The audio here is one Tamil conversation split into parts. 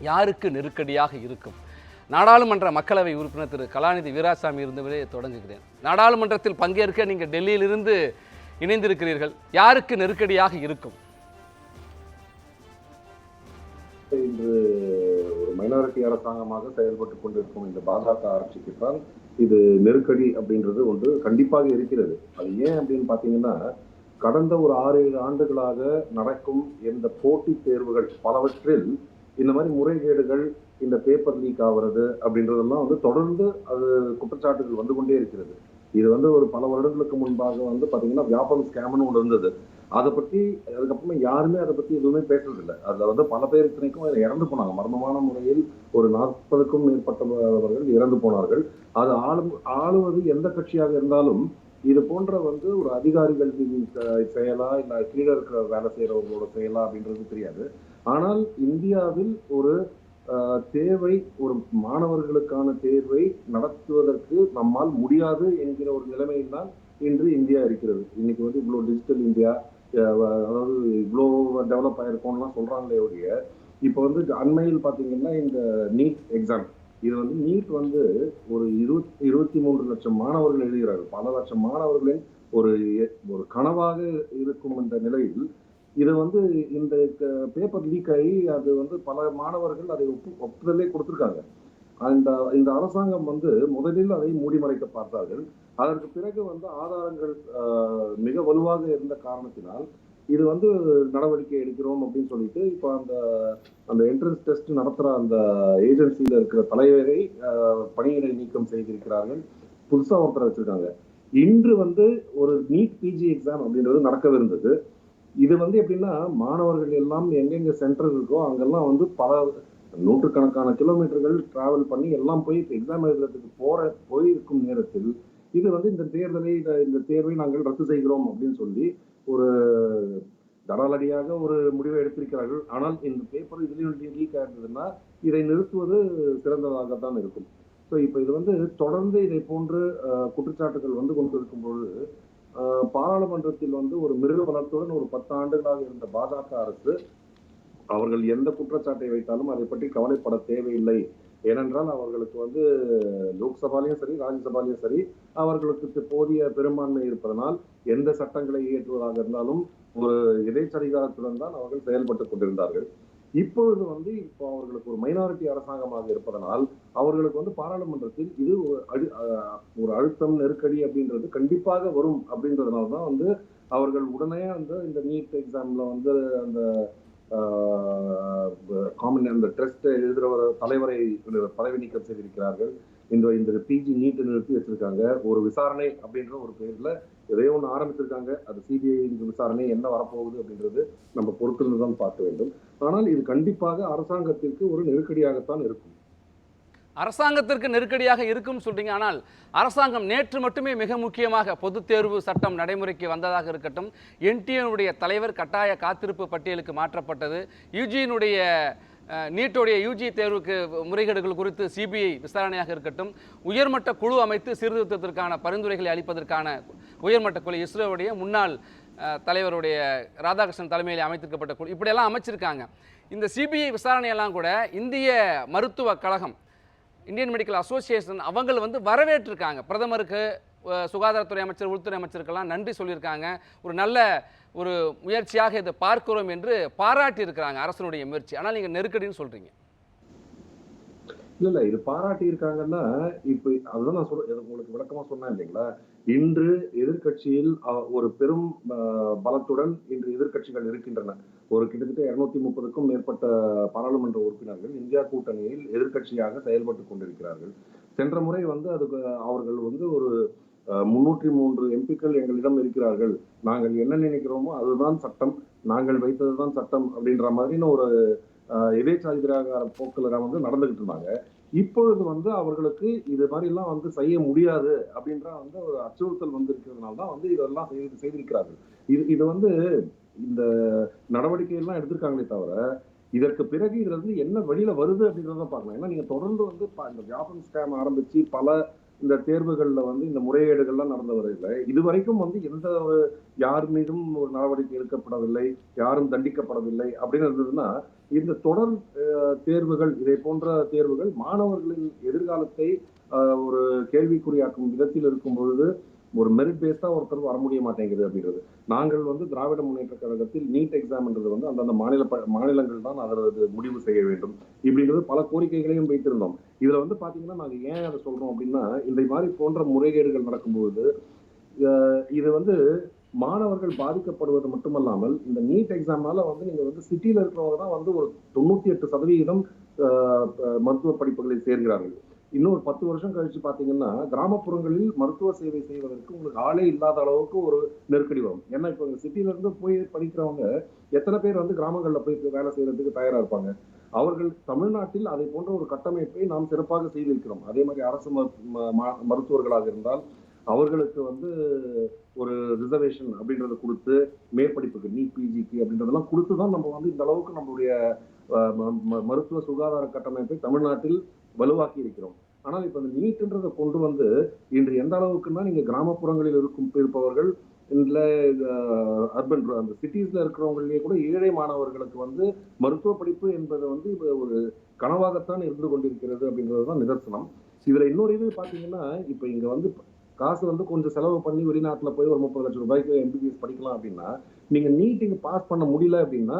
யாருக்கு நெருக்கடியாக இருக்கும்? நாடாளுமன்ற மக்களவை உறுப்பினர் திரு. கலாநிதி வீராசாமி இருந்தவரே தொடங்குகிறேன். நாடாளுமன்றத்தில் பங்கேற்க நீங்கள் டெல்லியிலிருந்து இணைந்திருக்கிறீர்கள். யாருக்கு நெருக்கடியாக இருக்கும்? இன்று ஒரு மைனாரிட்டி அரசாங்கமாக செயல்பட்டு கொண்டிருக்கும் இந்த பாஜக ஆட்சிக்கு தான் இது நெருக்கடி அப்படின்றது ஒன்று கண்டிப்பாக இருக்கிறது. அது ஏன் அப்படின்னு பார்த்தீங்கன்னா கடந்த ஒரு ஆறு ஏழு ஆண்டுகளாக நடக்கும் இந்த போட்டித் தேர்வுகள் பலவற்றில் இந்த மாதிரி முறைகேடுகள் இந்த பேப்பர் லீக் ஆகிறது அப்படின்றதெல்லாம் வந்து தொடர்ந்து அது குற்றச்சாட்டுகள் வந்து கொண்டே இருக்கிறது. இது வந்து ஒரு பல வருடங்களுக்கு முன்பாக வந்து பார்த்தீங்கன்னா வியாபாரம் ஸ்கேம்னு ஒன்று இருந்தது. அதை பற்றி அதுக்கப்புறமா யாருமே அதை பற்றி எதுவுமே பேசுறதில்லை அதில் வந்து பல பேர் இத்தனைக்கும் இறந்து போனாங்க. மர்மமான முறையில் ஒரு நாற்பதுக்கும் மேற்பட்டவர்கள் இறந்து போனார்கள். அது ஆளும் ஆளுவது எந்த கட்சியாக இருந்தாலும் இது போன்ற வந்து ஒரு அதிகாரிகள் செ- செயலா இல்லை கீழே இருக்கிற வேலை செய்கிறவங்களோட செயலா அப்படின்றது தெரியாது. ஆனால் இந்தியாவில் ஒரு ஆஹ், தேவை ஒரு மாணவர்களுக்கான தேர்வை நடத்துவதற்கு நம்மால் முடியாது என்கிற ஒரு நிலைமையில் தான் இன்று இந்தியா இருக்கிறது. இன்னைக்கு வந்து இவ்வளோ டிஜிட்டல் இந்தியா அதாவது இவ்வளோ டெவலப் ஆயிருக்கோம்லாம் சொல்றாங்களே ஒழிய இப்போ வந்து அண்மையில் பார்த்தீங்கன்னா இந்த நீட் எக்ஸாம் இது வந்து நீட் வந்து ஒரு இருபத்தி இருபத்தி மூன்று லட்சம் மாணவர்கள் எழுதுகிறார்கள். பல லட்சம் மாணவர்களின் ஒரு ஒரு கனவாக இருக்கும் இந்த நிலையில் இது வந்து இந்த பேப்பர் லீக் ஆகி அது வந்து பல மாணவர்கள் அதை ஒப்பு ஒப்புதலே கொடுத்துருக்காங்க. அந்த இந்த அரசாங்கம் வந்து முதலில் அதை மூடி மறைக்க பார்த்தார்கள். அதற்கு பிறகு வந்து ஆதாரங்கள் மிக வலுவாக இருந்த காரணத்தினால் இது வந்து நடவடிக்கை எடுக்கிறோம் அப்படின்னு சொல்லிட்டு இப்போ அந்த அந்த என்ட்ரன்ஸ் டெஸ்ட் நடத்துகிற அந்த ஏஜென்சியில் இருக்கிற தலைவரை பணியிடை நீக்கம் செய்திருக்கிறார்கள். புதுசாக ஒருத்தரை வச்சிருக்காங்க. இன்று வந்து ஒரு நீட் பிஜி எக்ஸாம் அப்படின்றது நடக்கவிருந்தது. இது வந்து எப்படின்னா மாணவர்கள் எல்லாம் எங்கெங்க சென்டர் இருக்கோ அங்கெல்லாம் வந்து பல நூற்றுக்கணக்கான கிலோமீட்டர்கள் டிராவல் பண்ணி எல்லாம் போய் எக்ஸாம் எழுதுறதுக்கு போற போயிருக்கும் நேரத்தில் இது வந்து இந்த தேர்தலை இந்த- இந்த தேர்வை நாங்கள் ரத்து செய்கிறோம் அப்படின்னு சொல்லி ஒரு தடாலடியாக ஒரு முடிவை எடுத்திருக்கிறார்கள். ஆனால் இந்த பேப்பர் இதுலேயும் லீக் ஆயிருந்ததுன்னா இதை நிறுத்துவது சிறந்ததாக தான் இருக்கும். ஸோ இப்போ இது வந்து தொடர்ந்து இதை போன்று குற்றச்சாட்டுகள் வந்து கொண்டிருக்கும் பொழுது பாராளுமன்றத்தில் வந்து ஒரு மிருக வளர்த்துடன் ஒரு பத்தாண்டுகளாக இருந்த பாஜக அரசு அவர்கள் எந்த குற்றச்சாட்டை வைத்தாலும் அதை பற்றி கவலைப்பட தேவையில்லை. ஏனென்றால் அவர்களுக்கு வந்து லோக்சபாலையும் சரி ராஜ்யசபாலையும் சரி அவர்களுக்கு போதிய பெரும்பான்மை இருப்பதனால் எந்த சட்டங்களை இயற்றுவதாக இருந்தாலும் ஒரு எதேச்சதிகாரத்துடன் தான் அவர்கள் செயல்பட்டு கொண்டிருந்தார்கள். இப்பொழுது வந்து இப்போ அவர்களுக்கு ஒரு மைனாரிட்டி அரசாங்கமாக இருப்பதனால் அவர்களுக்கு வந்து பாராளுமன்றத்தில் இது ஒரு அழு- அஹ் ஒரு அழுத்தம் நெருக்கடி அப்படின்றது கண்டிப்பாக வரும் அப்படின்றதுனால தான் வந்து அவர்கள் உடனே வந்து இந்த நீட் எக்ஸாம்ல வந்து அந்த காமன் அந்த ட்ரஸ்ட் எழுதுகிற தலைவரை பதவி நீக்கம் செய்திருக்கிறார்கள். இந்த இந்த பிஜி நீட்டை நிறுத்தி வச்சிருக்காங்க. ஒரு விசாரணை அப்படின்ற ஒரு பேர்ல எதையோ ஒன்று ஆரம்பிச்சிருக்காங்க. அது சிபிஐ விசாரணை என்ன வரப்போகுது அப்படின்றது நம்ம பொறுத்திருந்து தான் பார்க்க வேண்டும். ஆனால் இது கண்டிப்பாக அரசாங்கத்திற்கு ஒரு நெருக்கடியாகத்தான் இருக்கும். அரசாங்கத்திற்கு நெருக்கடியாக இருக்கும்னு சொல்றீங்க. ஆனால் அரசாங்கம் நேற்று மட்டுமே மிக முக்கியமாக பொது தேர்வு சட்டம் நடைமுறைக்கு வந்ததாக இருக்கட்டும் என்டிஎனுடைய தலைவர் கட்டாய காத்திருப்பு பட்டியலுக்கு மாற்றப்பட்டது. யுஜியினுடைய நீட்டுடைய யூஜி தேர்வுக்கு முறைகேடுகள் குறித்து சிபிஐ விசாரணையாக இருக்கட்டும் உயர்மட்ட குழு அமைத்து சீர்திருத்தத்திற்கான பரிந்துரைகளை அளிப்பதற்கான உயர்மட்ட குழு இஸ்ரோவுடைய முன்னாள் தலைவருடைய ராதாகிருஷ்ணன் தலைமையில் அமைத்திருக்கப்பட்ட குழு இப்படியெல்லாம் அமைச்சிருக்காங்க. இந்த சிபிஐ விசாரணையெல்லாம் கூட இந்திய மருத்துவக் கழகம் இந்தியன் மெடிக்கல் அசோசியேஷன் அவங்கள வந்து வரவேற்றிருக்காங்க. பிரதமருக்கு சுகாதாரத்துறை அமைச்சர் உள்துறை அமைச்சருக்கெல்லாம் நன்றி சொல்லியிருக்காங்க. ஒரு நல்ல ஒரு முயற்சியாக இதை பார்க்கிறோம் என்று பாராட்டி இருக்கிறாங்க அரசனுடைய முயற்சி. ஆனால் நீங்கள் நெருக்கடின்னு சொல்றீங்க. இல்ல இல்ல இது பாராட்டி இருக்காங்கன்னா இப்ப அதுதான் நான் சொல்றேன் உங்களுக்கு விளக்கமா சொன்னேன் இல்லைங்களா? இன்று எதிர்க்கட்சியில் ஒரு பெரும் பலத்துடன் இன்று எதிர்க்கட்சிகள் இருக்கின்றன. ஒரு கிட்டத்தட்ட இருநூத்தி முப்பதுக்கும் மேற்பட்ட பாராளுமன்ற உறுப்பினர்கள் இந்தியா கூட்டணியில் எதிர்க்கட்சியாக செயல்பட்டு கொண்டிருக்கிறார்கள். சென்ற முறை வந்து அதுக்கு அவர்கள் வந்து ஒரு முன்னூற்றி மூன்று எம்பிக்கள் எங்களிடம் இருக்கிறார்கள். நாங்கள் என்ன நினைக்கிறோமோ அதுதான் சட்டம். நாங்கள் வைத்ததுதான் சட்டம் அப்படின்ற மாதிரின்னு ஒரு அஹ், எதேச்சாதிகார போக்குல வந்து நடந்துகிட்டு இருந்தாங்க. இப்பொழுது வந்து அவர்களுக்கு இது மாதிரி எல்லாம் வந்து செய்ய முடியாது அப்படின்ற வந்து ஒரு அச்சுறுத்தல் வந்திருக்கிறதுனால தான் வந்து இதெல்லாம் செய்து செய்திருக்கிறார்கள். இது இது வந்து இந்த நடவடிக்கை எல்லாம் எடுத்திருக்காங்களே தவிர இதற்கு பிறகு இதுல இருந்து என்ன வெளியில வருது அப்படின்றத பார்க்கலாம். ஏன்னா நீங்க தொடர்ந்து வந்து இந்த வியாபாரம் ஸ்கேம் ஆரம்பிச்சு பல இந்த தேர்வுகள்ல வந்து இந்த முறைகேடுகள்லாம் நடந்த வரையில இதுவரைக்கும் வந்து எந்த ஒரு யார் மீதும் ஒரு நடவடிக்கை எடுக்கப்படவில்லை யாரும் தண்டிக்கப்படவில்லை அப்படின்னு இருந்ததுன்னா இந்த தொடர் அஹ், தேர்வுகள் இதை போன்ற தேர்வுகள் மாணவர்களின் எதிர்காலத்தை ஒரு கேள்விக்குறியாக்கும் விதத்தில் இருக்கும் பொழுது ஒரு மெரிட் பேஸ்டா ஒருத்தர் வர முடிய மாட்டேங்குது அப்படின்றது. நாங்கள் வந்து திராவிட முன்னேற்ற கழகத்தில் நீட் எக்ஸாம்ன்றது வந்து அந்தந்த மாநில ப- மாநிலங்கள் தான் அதற்கு முடிவு செய்ய வேண்டும் இப்படின்றது பல கோரிக்கைகளையும் வைத்திருந்தோம். இதுல வந்து பாத்தீங்கன்னா நாங்கள் ஏன் அதை சொல்றோம் அப்படின்னா இந்த மாதிரி போன்ற முறைகேடுகள் நடக்கும்போது இது வந்து மாணவர்கள் பாதிக்கப்படுவது மட்டுமல்லாமல் இந்த நீட் எக்ஸாம்னால வந்து நீங்க வந்து சிட்டியில இருக்கிறவங்க தான் வந்து ஒரு தொண்ணூத்தி எட்டு சதவிகிதம் மருத்துவ படிப்புகளில் சேர்கிறார்கள். இன்னொரு பத்து வருஷம் கழிச்சு பார்த்தீங்கன்னா கிராமப்புறங்களில் மருத்துவ சேவை செய்வதற்கு உங்களுக்கு ஆளே இல்லாத அளவுக்கு ஒரு நெருக்கடி வரும். ஏன்னா இப்போ சிட்டில இருந்து போய் படிக்கிறவங்க எத்தனை பேர் வந்து கிராமங்களில் போய் வேலை செய்யறதுக்கு தயாரா இருப்பாங்க? அவர்கள் தமிழ்நாட்டில் அதை போன்ற ஒரு கட்டமைப்பை நாம் சிறப்பாக செய்திருக்கிறோம். அதே மாதிரி அரசு மருத்து- ம- ம- மருத்துவர்களாக இருந்தால் அவர்களுக்கு வந்து ஒரு ரிசர்வேஷன் அப்படின்றத கொடுத்து மேற்படிப்புக்கு நீட் பிஜிக்கு அப்படின்றதெல்லாம் கொடுத்து தான் நம்ம வந்து இந்த அளவுக்கு நம்மளுடைய ம- மருத்துவ சுகாதார கட்டமைப்பை தமிழ்நாட்டில் வலுவாக்கி இருக்கிறோம். ஆனால் இப்ப இந்த நீட்டுன்றதை கொண்டு வந்து இன்று எந்த அளவுக்குன்னா நீங்க கிராமப்புறங்களில் இருக்கும் இருப்பவர்கள் இல்ல அர்பன் அந்த சிட்டிஸ்ல இருக்கிறவங்களே கூட ஏழை மாணவர்களுக்கு வந்து மருத்துவ படிப்பு என்பது வந்து இப்ப ஒரு கனவாகத்தான் இருந்து கொண்டிருக்கிறது அப்படின்றதுதான் நிதர்சனம். இதுல இன்னொரு இது பாத்தீங்கன்னா இப்ப இங்க வந்து காசு வந்து கொஞ்சம் செலவு பண்ணி வெளிநாட்டுல போய் ஒரு முப்பது லட்சம் ரூபாய்க்கு எம்பிபிஎஸ் படிக்கலாம் அப்படின்னா நீங்க நீட் இங்க பாஸ் பண்ண முடியல அப்படின்னா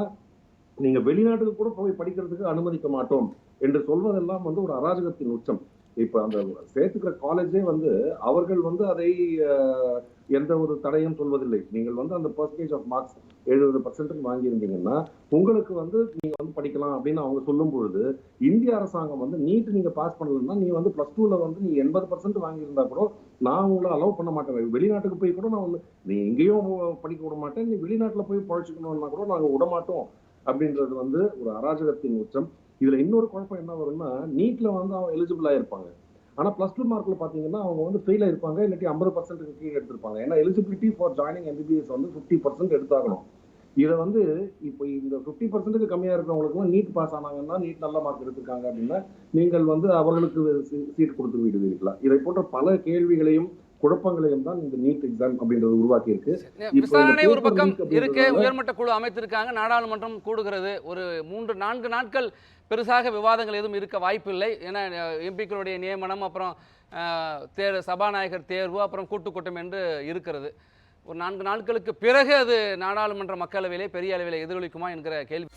நீங்க வெளிநாட்டுக்கு கூட போய் படிக்கிறதுக்கு அனுமதிக்க மாட்டோம். என்று சொல்வதெல்லாம் வந்து ஒரு அராஜகத்தின் உச்சம். இப்ப அந்த சேர்த்துக்கிற காலேஜே வந்து அவர்கள் வந்து அதை எந்த ஒரு தடையும் சொல்வதில்லை. நீங்கள் வந்து அந்த பர்சன்டேஜ் ஆஃப் மார்க்ஸ் எழுபது பர்சன்ட் வாங்கியிருந்தீங்கன்னா உங்களுக்கு வந்து நீங்க வந்து படிக்கலாம் அப்படின்னு அவங்க சொல்லும் பொழுது இந்திய அரசாங்கம் வந்து நீட் நீங்க பாஸ் பண்ணலன்னா நீ வந்து பிளஸ் டூல வந்து நீ எண்பது பர்சன்ட் வாங்கியிருந்தா கூட நான் உங்களை அலோவ் பண்ண மாட்டேன். வெளிநாட்டுக்கு போய் கூட நான் வந்து நீ எங்கேயும் படிக்க விட மாட்டேன். நீ வெளிநாட்டுல போய் பழச்சிக்கணும்னா கூட நாங்கள் விட மாட்டோம் அப்படின்றது வந்து ஒரு அராஜகத்தின் உச்சம். இதுல இன்னொரு குழப்பம் என்ன வரும்னா நீட்ல வந்து அவங்க எலிஜிபிளா இருப்பாங்க ஆனா பிளஸ் டூ மார்க்ல பாத்தீங்கன்னா அவங்க வந்து ஃபெயில் ஆயிருப்பாங்க இல்லாட்டி ஐம்பது பர்சன்ட் கீழே எடுத்திருப்பாங்க. ஏன்னா எலிஜிபிலிட்டி ஃபார் ஜாயினிங் எம்பிபிஎஸ் வந்து ஃபிஃப்டி பர்சன்ட் எடுத்தாகணும். இதை வந்து இப்போ இந்த ஃபிஃப்டி பர்சன்ட்டுக்கு கம்மியா இருக்கிறவங்களுக்கும் நீட் பாஸ் ஆனாங்கன்னா நீட் நல்ல மார்க் எடுத்திருக்காங்க அப்படின்னா நீங்கள் வந்து அவர்களுக்கு சீட் கொடுத்து விடுவீர்களா? இதை போன்ற பல கேள்விகளையும் குழப்பங்களையும் தான் இந்த நீட் எக்ஸாம் அப்படின்றது உருவாக்கி இருக்கு விசாரணை ஒரு பக்கம் இருக்கு. உயர்மட்ட குழு அமைத்திருக்காங்க. நாடாளுமன்றம் கூடுகிறது. ஒரு மூன்று நான்கு நாட்கள் பெருசாக விவாதங்கள் எதுவும் இருக்க வாய்ப்பில்லை. ஏன்னா எம்பிக்களுடைய நியமனம் அப்புறம் தேர் சபாநாயகர் தேர்வு அப்புறம் கூட்டுக்கூட்டம் என்று இருக்கிறது. ஒரு நான்கு நாட்களுக்கு பிறகு அது நாடாளுமன்ற மக்களவையிலே பெரிய அளவில் எதிரொலிக்குமா என்கிற கேள்வி.